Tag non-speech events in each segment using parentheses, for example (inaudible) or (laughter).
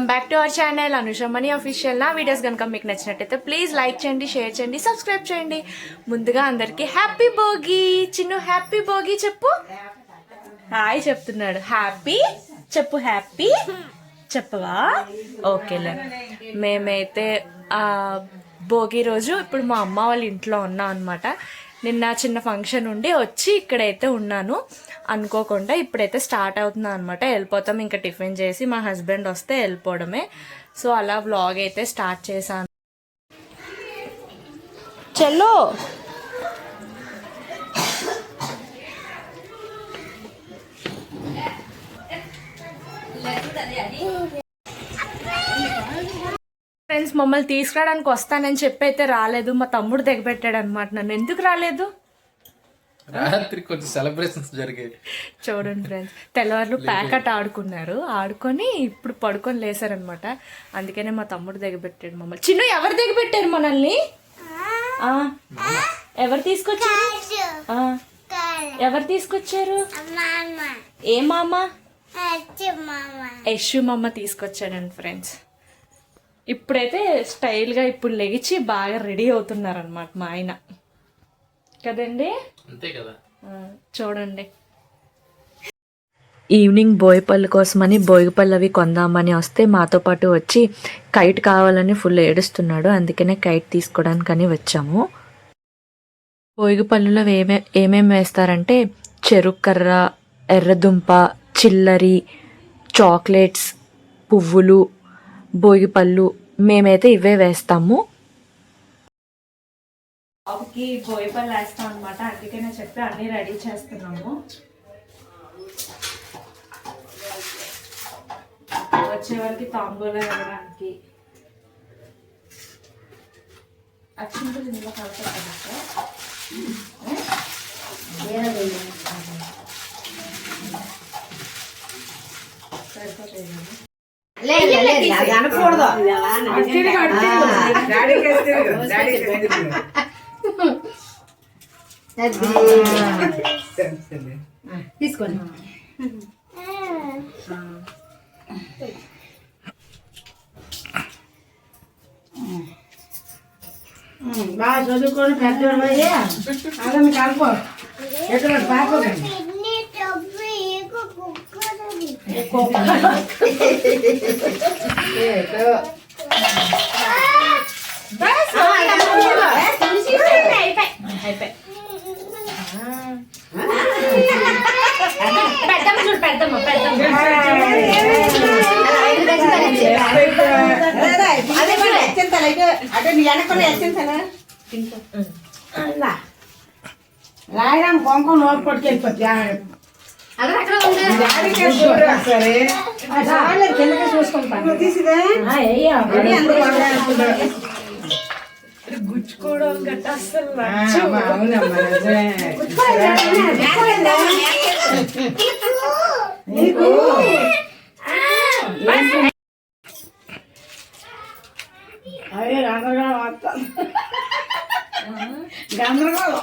Welcome back to our channel Anusha official నా videos కనుక మీకు నచ్చినట్టయితే ప్లీజ్ లైక్ చేయండి షేర్ చేయండి సబ్స్క్రైబ్ చేయండి. ముందుగా అందరికీ హ్యాపీ భోగి. చిన్ను హ్యాపీ భోగి చెప్పు. హాయ్ చెప్తున్నాడు. హ్యాపీ చెప్పు హ్యాపీ చెప్పవా? ఓకేలే మేమైతే భోగి రోజు ఇప్పుడు మా అమ్మ వాళ్ళ ఇంట్లో ఉన్నాం అనమాట నిన్న చిన్న ఫంక్షన్ ఉండి వచ్చి ఇక్కడైతే ఉన్నాను. అనుకోకుండా ఇప్పుడైతే స్టార్ట్ అవుతుందా అనమాట వెళ్ళిపోతాం. ఇంకా టిఫిన్ చేసి మా హస్బెండ్ వస్తే వెళ్ళిపోవడమే. సో అలా వ్లాగ్ అయితే స్టార్ట్ చేశాను. చెల్లో. ఫ్రెండ్స్ మమ్మల్ని తీసుకురావడానికి వస్తానని చెప్పి అయితే రాలేదు. మా తమ్ముడు దిగబెట్టాడు అనమాట నన్ను. ఎందుకు రాలేదు? రాత్రి కొంచెం సెలబ్రేషన్స్ జరిగాయి. చూడండి ఫ్రెండ్స్ తెల్లవారులు ప్యాకెట్ ఆడుకున్నారు. ఆడుకొని ఇప్పుడు పడుకొని లేసారనమాట అందుకనే మా తమ్ముడు దిగబెట్టాడు మమ్మల్ని. చిన్న ఎవరు దిగబెట్టారు మనల్ని? ఆ, ఎవరు తీసుకొచ్చారు? ఆ, ఎవరు తీసుకొచ్చారు? ఏ మామ? యశు మామ తీసుకొచ్చాడండి ఫ్రెండ్స్ ఇప్పుడైతే స్టైల్గా ఇప్పుడు లెగిచి బాగా రెడీ అవుతున్నారనమాట మా ఆయన. కదండి? అంతే కదా. చూడండి. ఈవినింగ్ బోయపల్లి కోసమని బోయపల్లి అవి కొందామని వస్తే మాతో పాటు వచ్చి కైట్ కావాలని ఫుల్ ఏడుస్తున్నాడు. అందుకనే కైట్ తీసుకోవడానికని వచ్చాము. బోయిగపల్లిలో ఏమే ఏమేమి వేస్తారంటే చెరుక్కర్ర ఎర్రదుంప చిల్లరి చాక్లెట్స్ పువ్వులు బోగిపళ్ళు మేమైతే ఇవే వేస్తాము. బాబుకి బోయపల్లి వేస్తాం అనమాట అందుకనే చెప్పి అన్నీ రెడీ చేస్తున్నాము. వచ్చేవారికి వరకు తాంబూలం ఇవ్వడానికి. అచ్చింతలు ఇందులో కలపచ్చు తీసుకోండి. బాగా చదువుకొని అయ్యా అలా కలుపు ఎక్కడ పాపకండి పెద్దమ్మ చూడు పెద్దమ్మ పెద్దమ్మ రాయడం కొంకం నోట్ పట్టుకెళ్ళిపోద్ది సరే కిందకి చూసుకుంటాను గుచ్చుకోవడం గట్ట అసలు అవునమ్మా నిజమే. అదే గందరగోళం.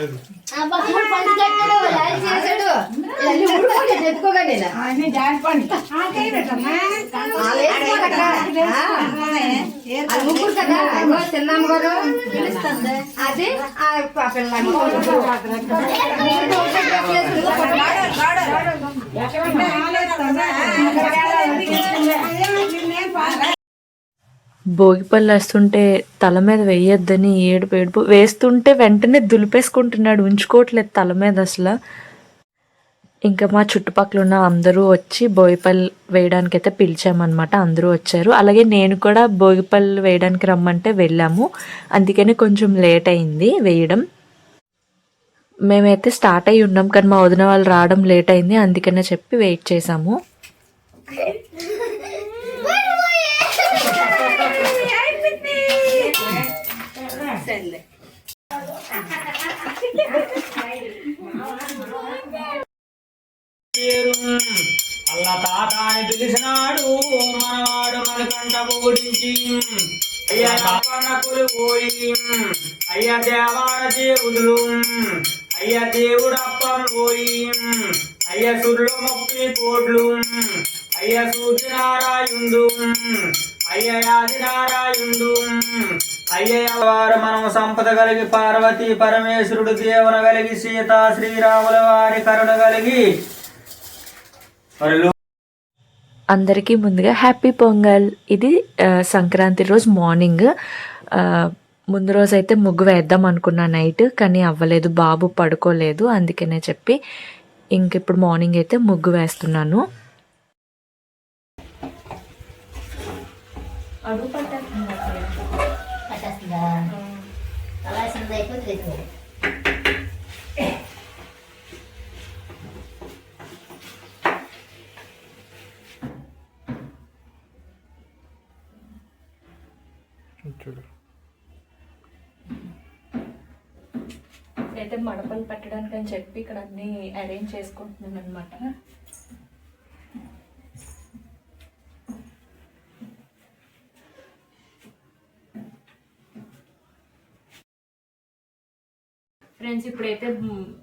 గారు అది ఆ పిల్లలు భోగిపళ్ళు వేస్తుంటే తల మీద వేయొద్దని ఏడుపు ఏడుపు వేస్తుంటే వెంటనే దులిపేసుకుంటున్నాడు. ఉంచుకోవట్లేదు తల మీద అసలు. ఇంకా మా చుట్టుపక్కల ఉన్న అందరూ వచ్చి భోగిపళ్ళు వేయడానికి అయితే పిలిచామన్నమాట. అందరూ వచ్చారు. అలాగే నేను కూడా భోగిపళ్ళు వేయడానికి రమ్మంటే వెళ్ళాము. అందుకని కొంచెం లేట్ అయింది వేయడం. మేమైతే స్టార్ట్ అయ్యి ఉన్నాం కానీ మా వదిన వాళ్ళు రావడం లేట్ అయింది. అందుకనే చెప్పి వెయిట్ చేసాము అల్లా తాతాని పిలిచినాడు మనవాడు మనకంట ఓడించి అయ్యా తపనకులు పోయి. అయ్యా దేవాడ దేవుడు అయ్యా దేవుడప్పం పోయి. అయ్యా సుర్లు ముప్పి అయ్యా సూర్యనారాయుడు అయ్యా రాజనారాయుడు అయ్యవారు మనం సంపద కలిగి పార్వతి పరమేశ్వరుడు దేవున కలిగి సీత శ్రీరాముల వారి కరుణ కలిగి. అందరికీ ముందుగా హ్యాపీ పొంగల్. ఇది సంక్రాంతి రోజు మార్నింగ్. ముందు రోజు అయితే ముగ్గు వేద్దాం అనుకున్నా నైట్ కానీ అవ్వలేదు బాబు పడుకోలేదు అందుకనే చెప్పి ఇంక ఇప్పుడు మార్నింగ్ అయితే ముగ్గు వేస్తున్నాను. అలా అయిపోతుంది చూడు అయితే మడపలు పెట్టడానికి అని చెప్పి ఇక్కడ అన్ని అరేంజ్ చేసుకుంటున్నాను అనమాట ఫ్రెండ్స్ ఇప్పుడైతే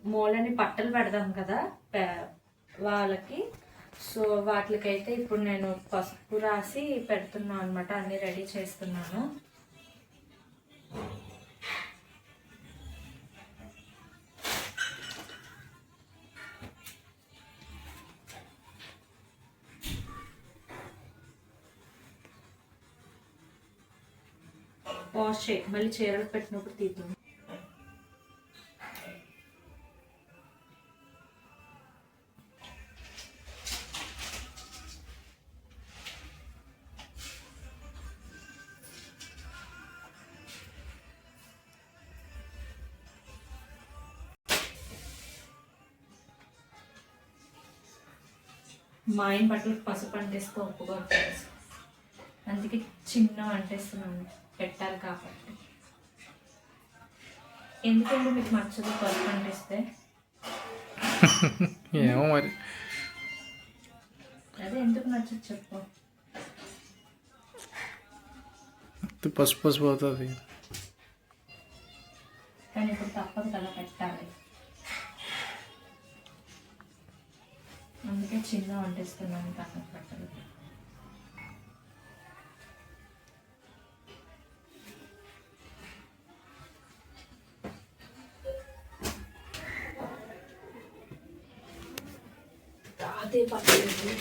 మూలని పట్టలు పెడదాం కదా పే- వాళ్ళకి. సో వాటికైతే ఇప్పుడు నేను పసుపు రాసి పెడుతున్నాను అనమాట అన్ని రెడీ చేస్తున్నాను. వాష్ చేయి. మళ్ళీ చీరలు పెట్టినప్పుడు తీద్దాం. మా ఆయన బట్టలకు పసుపు అంటేస్తే ఒప్పుకోరు ఫ్రెండ్స్ అందుకే చిన్న అంటేస్తున్నాను పెట్టాలి కాబట్టి. ఎందుకంటే మీకు నచ్చదు పసుపు అంటిస్తే? (laughs) ఏమో మరి. అదే ఎందుకు నచ్చదు చెప్పు. పసుపు పసుపు అవుతుంది. కానీ ఇప్పుడు తప్పదు కదా పెట్టాలి. అందుకే చిన్న వంటిస్తున్నాను పక్కన పట్టదు అదే పక్కలేదు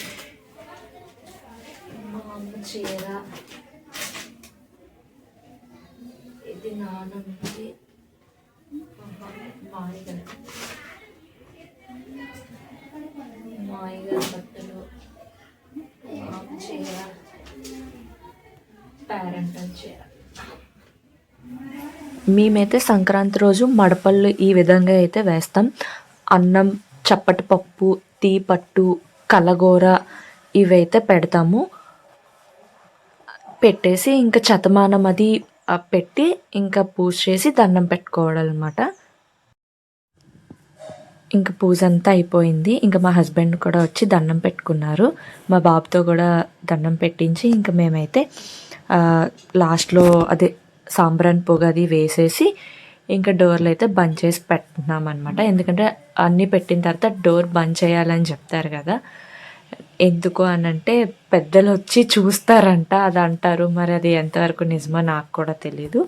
మా అమ్మ చీర. మాయగారు బట్టలు చీర పేరెంటల్ చీర మేమైతే సంక్రాంతి రోజు మడపళ్ళు ఈ విధంగా అయితే వేస్తాం. అన్నం చప్పటి పప్పు తీపట్టు కలగూర ఇవైతే పెడతాము. పెట్టేసి ఇంకా చతమానం అది పెట్టి ఇంకా పూజ చేసి దండం పెట్టుకోవాలన్నమాట ఇంకా పూజ అంతా అయిపోయింది. ఇంకా మా హస్బెండ్ కూడా వచ్చి దండం పెట్టుకున్నారు. మా బాబుతో కూడా దండం పెట్టించి ఇంకా మేమైతే లాస్ట్లో అదే సాంబ్రాన్ పొగ అది వేసేసి ఇంకా డోర్లు అయితే బంద్ చేసి పెట్టుకున్నాం అనమాట ఎందుకంటే అన్నీ పెట్టిన తర్వాత డోర్ బంద్ చేయాలని చెప్తారు కదా. ఎందుకు అని అంటే పెద్దలు వచ్చి చూస్తారంట అది అంటారు మరి అది ఎంతవరకు నిజమో నాకు కూడా తెలీదు.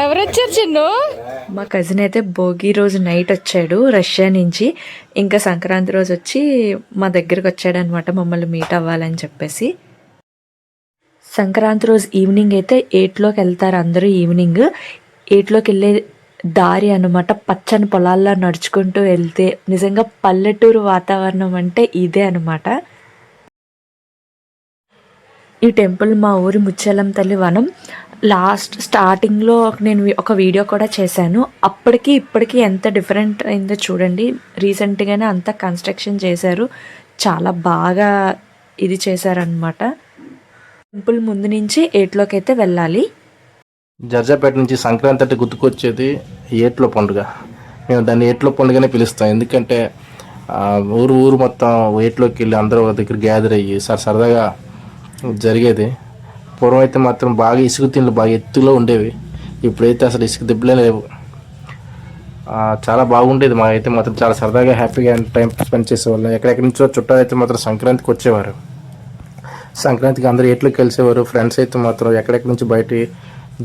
ఎవరొచ్చారు చిన్ను? మా కజిన్ అయితే భోగి రోజు నైట్ వచ్చాడు రష్యా నుంచి. ఇంకా సంక్రాంతి రోజు వచ్చి మా దగ్గరకు వచ్చాడు అనమాట మమ్మల్ని మీట్ అవ్వాలని చెప్పేసి. సంక్రాంతి రోజు ఈవినింగ్ అయితే ఎయిట్లోకి వెళ్తారు అందరూ ఈవినింగ్ ఎయిట్లోకి వెళ్ళే దారి అనమాట పచ్చని పొలాల్లో నడుచుకుంటూ వెళ్తే నిజంగా పల్లెటూరు వాతావరణం అంటే ఇదే అనమాట ఈ టెంపుల్ మా ఊరి ముచ్చలం తల్లి వనం. లాస్ట్ స్టార్టింగ్లో నేను ఒక వీడియో కూడా చేశాను. అప్పటికి ఇప్పటికి ఎంత డిఫరెంట్ అయిందో చూడండి. రీసెంట్గానే అంతా కన్స్ట్రక్షన్ చేశారు. చాలా బాగా ఇది చేశారనమాట టెంపుల్ ముందు నుంచి ఏట్లోకి అయితే వెళ్ళాలి. జర్జాపేట నుంచి సంక్రాంతి అంటే గుర్తుకొచ్చేది ఏట్లో పండుగ. మేము దాన్ని ఏట్లో పండుగనే పిలుస్తాం. ఎందుకంటే ఊరు ఊరు మొత్తం ఏట్లోకి వెళ్ళి అందరూ దగ్గర గ్యాదర్ అయ్యి సర సరదాగా జరిగేది. పూర్వం అయితే మాత్రం బాగా ఇసుక తిండ్లు బాగా ఎత్తులో ఉండేవి. ఇప్పుడైతే అసలు ఇసుక దెబ్బలే లేవు. చాలా బాగుండేది మా అయితే మాత్రం. చాలా సరదాగా హ్యాపీగా టైం స్పెండ్ చేసేవాళ్ళం. ఎక్కడెక్కడి నుంచో చుట్టాలు అయితే మాత్రం సంక్రాంతికి వచ్చేవారు. సంక్రాంతికి అందరూ ఎట్లు కలిసేవారు? ఫ్రెండ్స్ అయితే మాత్రం ఎక్కడెక్కడి నుంచి బయట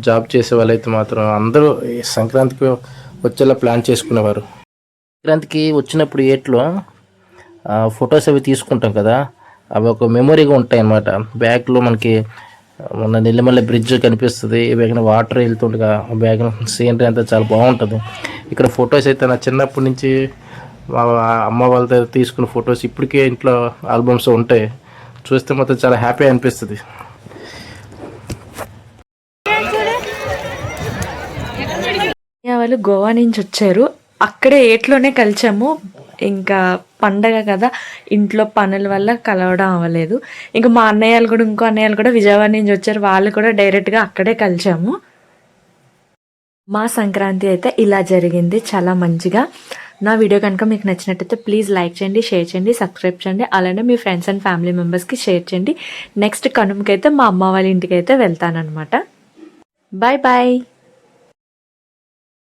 జాబ్ చేసే వాళ్ళైతే మాత్రం అందరూ సంక్రాంతికి వచ్చేలా ప్లాన్ చేసుకునేవారు. సంక్రాంతికి వచ్చినప్పుడు ఏట్లో ఫొటోస్ అవి తీసుకుంటాం కదా. అవి ఒక మెమొరీగా ఉంటాయి అన్నమాట బ్యాగ్లో మనకి మన నెల్లిమల్ల బ్రిడ్జ్ కనిపిస్తుంది. బ్యాగ్న వాటర్ వెళ్తుండగా బ్యాగ్ సీనరీ అంతా చాలా బాగుంటుంది. ఇక్కడ ఫొటోస్ అయితే నా చిన్నప్పటి నుంచి మా అమ్మ వాళ్ళతో తీసుకున్న ఫొటోస్ ఇప్పటికే ఇంట్లో ఆల్బమ్స్ ఉంటాయి. చూస్తే మాత్రం చాలా హ్యాపీ అనిపిస్తుంది. వాళ్ళు గోవా నుంచి వచ్చారు. అక్కడే ఏట్లోనే కలిసాము. ఇంకా పండగ కదా ఇంట్లో పనుల వల్ల కలవడం అవ్వలేదు. ఇంకా మా అన్నయ్యలు కూడా ఇంకో అన్నయ్యలు కూడా విజయవాడ నుంచి వచ్చారు. వాళ్ళు కూడా డైరెక్ట్గా అక్కడే కలిసాము. మా సంక్రాంతి అయితే ఇలా జరిగింది. చాలా మంచిగా. నా వీడియో కనుక మీకు నచ్చినట్టయితే ప్లీజ్ లైక్ చేయండి షేర్ చేయండి సబ్స్క్రైబ్ చేయండి. అలానే మీ ఫ్రెండ్స్ అండ్ ఫ్యామిలీ మెంబర్స్కి షేర్ చేయండి. నెక్స్ట్ కనుమకైతే మా అమ్మ వాళ్ళ ఇంటికి అయితే వెళ్తానమాట బాయ్ బాయ్